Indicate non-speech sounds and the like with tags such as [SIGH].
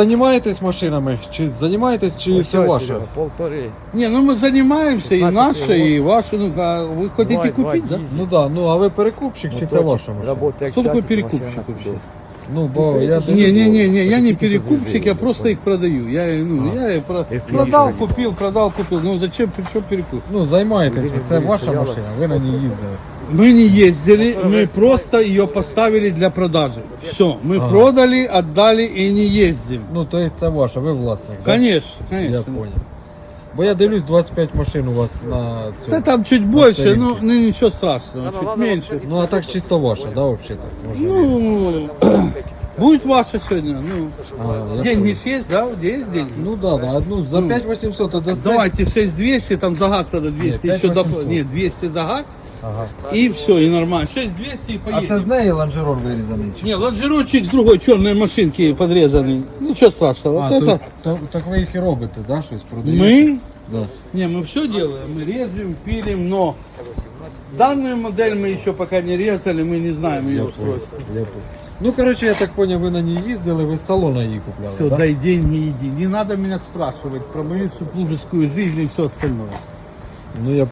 Займаєтесь машинами? Чи займаєтесь, чи все ваше? Полторы. Не, ну мы занимаемся, и 15 наши, и ваши. Ну, а вы хотите Два- два купить, да? дизель. Ну да, ну а ви перекупщик чи це ваша машина? Работа, Кто такой перекупщик вообще? Ну, бо я Не, дивлюсь- не, не, не, я не Хотите перекупщик, я загрузили, просто их продаю. Я, ну, я и про- И в продал, Киеве купил, продал, купил. Ну зачем, при чем перекуп? Ну, займаєтесь ви, Людина це в ваша стояла. машина, ви на ній їздили. Мы не ездили, мы просто ее поставили для продажи. Все, мы продали, отдали и не ездим. Ну, то есть це ваша, ви власник. да? Конечно, Я конечно. понял. Бо я дивлюсь 25 машин у вас на Да цьому. там чуть больше, старинке. ну, ну ничего страшного, чуть меньше. Ну а так чисто ваша, да, взагалі можна? Ну, [CLEARS THROAT] будет ваше сегодня. Ну, я деньги понял. ж есть, да? Есть деньги? Ну да, да, ну за 5800 то достать. Давайте 6200, там за газ надо 200, Нет, еще 5800. доп... Нет, 200 за газ, Ага. и все, и нормально. 6200 и А поедем. це з неї лонжерон вирізаний? Чи? Не, лонжерочек с другой черной машинки подрезанный. Ничего страшного. А, вот то, это то, так ви їх і робите, да, щось продаєте? мы, Да. не, мы все делаем. Мы режем, пилим, но данную модель мы еще пока не резали, мы не знаем ее устройство. Я понял. Ну, короче, я так понял, ви на ній їздили, ви з салона її купляли, Все, да? дай деньги, иди. Не надо меня спрашивать про мою супружескую жизнь и все остальное. Ну, я